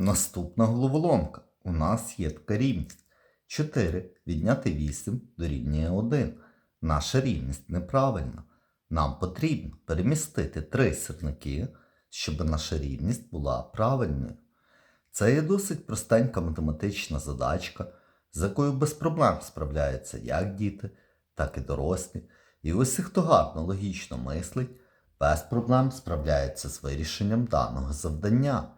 Наступна головоломка. У нас є така рівність. 4 відняти 8 дорівнює 1. Наша рівність неправильна. Нам потрібно перемістити три сірники, щоб наша рівність була правильною. Це є досить простенька математична задачка, з якою без проблем справляються як діти, так і дорослі. І усі, хто гарно логічно мислить, без проблем справляється з вирішенням даного завдання.